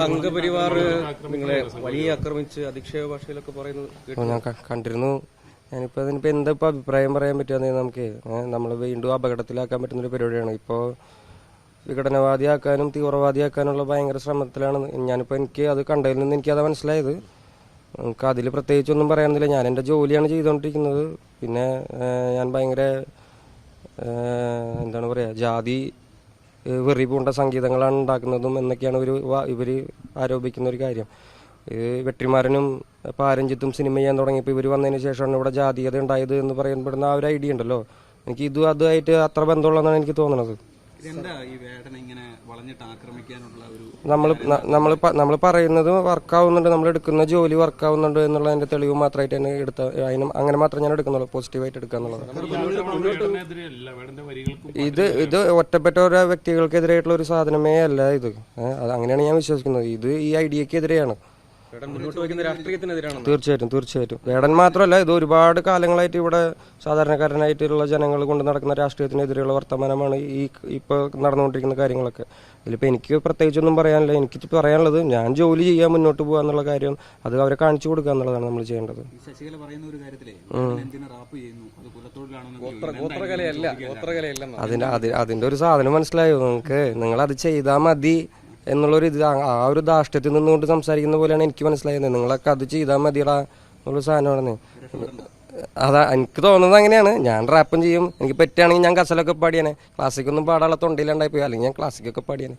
സംഘപരിവാർ നിങ്ങളെ വലിയ ആക്രമിച്ച് അധിക്ഷേപ ഭാഷയിലൊക്കെ പറയുന്നത്. ഞാൻ കണ്ടിരുന്നു. ഞാനിപ്പോൾ അതിനിപ്പോൾ എന്താ അഭിപ്രായം പറയാൻ പറ്റുക നമുക്ക് നമ്മൾ വീണ്ടും അപകടത്തിലാക്കാൻ പറ്റുന്ന ഒരു പരിപാടിയാണ്. ഇപ്പോൾ വിഘടനവാദിയാക്കാനും തീവ്രവാദിയാക്കാനുള്ള ഭയങ്കര ശ്രമത്തിലാണ്. ഞാനിപ്പോൾ എനിക്ക് അത് കണ്ടതിൽ നിന്ന് എനിക്ക് എനിക്കത് മനസ്സിലായത്. നമുക്ക് അതിൽ പ്രത്യേകിച്ചൊന്നും പറയാനില്ല ഞാൻ എന്റെ ജോലിയാണ് ചെയ്തുകൊണ്ടിരിക്കുന്നത്. പിന്നെ ഞാൻ ഭയങ്കര എന്താണ് പറയുക ജാതി വെറി പൂണ്ട സംഗീതങ്ങളാണ് ഉണ്ടാക്കുന്നതും എന്നൊക്കെയാണ് ഇവർ ഇവർ ആരോപിക്കുന്ന ഒരു കാര്യം. വെട്ടിമാരനും പാരഞ്ചിത്തും സിനിമ ചെയ്യാൻ തുടങ്ങിയപ്പോൾ ഇവർ വന്നതിന് ശേഷമാണ് ഇവിടെ ജാതീയത ഉണ്ടായത് എന്ന് പറയപ്പെടുന്ന ആ ഒരു ഐഡിയ ഉണ്ടല്ലോ. എനിക്ക് ഇതും അതുമായിട്ട് അത്ര ബന്ധമുള്ളതെന്നാണ് എനിക്ക് തോന്നുന്നത് ഇതെന്താ ഈ വേടനെ ഇങ്ങനെ വളഞ്ഞിട്ട് ആക്രമിക്കാനുള്ള ഒരു നമ്മൾ നമ്മൾ നമ്മൾ പറയുന്നത് വർക്കാവുന്നുണ്ട് നമ്മൾ എടുക്കുന്ന ജോലി വർക്കാവുന്നുണ്ട് എന്നുള്ളതിന്റെ തെളിവ് മാത്രമായിട്ട് തന്നെ എടുത്ത അതിന് അങ്ങനെ മാത്രം ഞാൻ എടുക്കുന്നുള്ളൂ പോസിറ്റീവായിട്ട് എടുക്കാന്നുള്ളത് ഇത് ഇത് ഒറ്റപ്പെട്ട ഓരോ വ്യക്തികൾക്കെതിരായിട്ടുള്ള ഒരു സാധനമേ അല്ല ഇത്. അത് അങ്ങനെയാണ് ഞാൻ വിശ്വസിക്കുന്നത്. ഇത് ഈ ഐഡിയക്കെതിരെയാണ്. തീർച്ചയായിട്ടും തീർച്ചയായിട്ടും. വേടൻ മാത്രമല്ല ഇത് ഒരുപാട് കാലങ്ങളായിട്ട് ഇവിടെ സാധാരണക്കാരനായിട്ടുള്ള ജനങ്ങൾ കൊണ്ട് നടക്കുന്ന രാഷ്ട്രീയത്തിനെതിരെയുള്ള വർത്തമാനമാണ് ഈ ഇപ്പോൾ നടന്നുകൊണ്ടിരിക്കുന്ന കാര്യങ്ങളൊക്കെ. ഇതിലിപ്പോൾ എനിക്ക് പ്രത്യേകിച്ചൊന്നും പറയാനില്ല. എനിക്ക് പറയാനുള്ളത് ഞാൻ ജോലി ചെയ്യാൻ മുന്നോട്ട് പോകുക എന്നുള്ള കാര്യം അത് അവരെ കാണിച്ചു കൊടുക്കുക എന്നുള്ളതാണ് നമ്മൾ ചെയ്യേണ്ടത്. ഈ ശശികല പറയുന്ന ഒരു കാര്യത്തിലേ വേടൻ റാപ്പ് ചെയ്യുന്നു അത് കുലത്തൊഴിലാണെന്ന് ഗോത്രകലയല്ല ഗോത്രകലയല്ലെന്ന്? അതിന്റെ അതി- അതിന്റെ ഒരു സാധനം മനസ്സിലായോ നിങ്ങൾക്ക്? നിങ്ങൾ അത് ചെയ്താൽ മതി. എന്നുള്ളൊരു ഇത്. ആ- ഒരു ധാഷ്ട്യത്തിൽ നിന്നുകൊണ്ട് സംസാരിക്കുന്ന പോലെയാണ് എനിക്ക് മനസ്സിലായത്. നിങ്ങളൊക്കെ അത് ചെയ്താൽ മതിയടാ എന്നുള്ള സാധനമാണ് അതാ എനിക്ക് തോന്നുന്നത് അങ്ങനെയാണ്. ഞാൻ റാപ്പും ചെയ്യും. എനിക്ക് പറ്റുകയാണെങ്കിൽ ഞാൻ കസലൊക്കെ പാടിയാനെ ക്ലാസ്സിക്കൊന്നും പാടാനുള്ള തൊണ്ടയിലുണ്ടായി പോയി അല്ലെങ്കിൽ ഞാൻ ക്ലാസ്സിക്കൊക്കെ പാടിയാനെ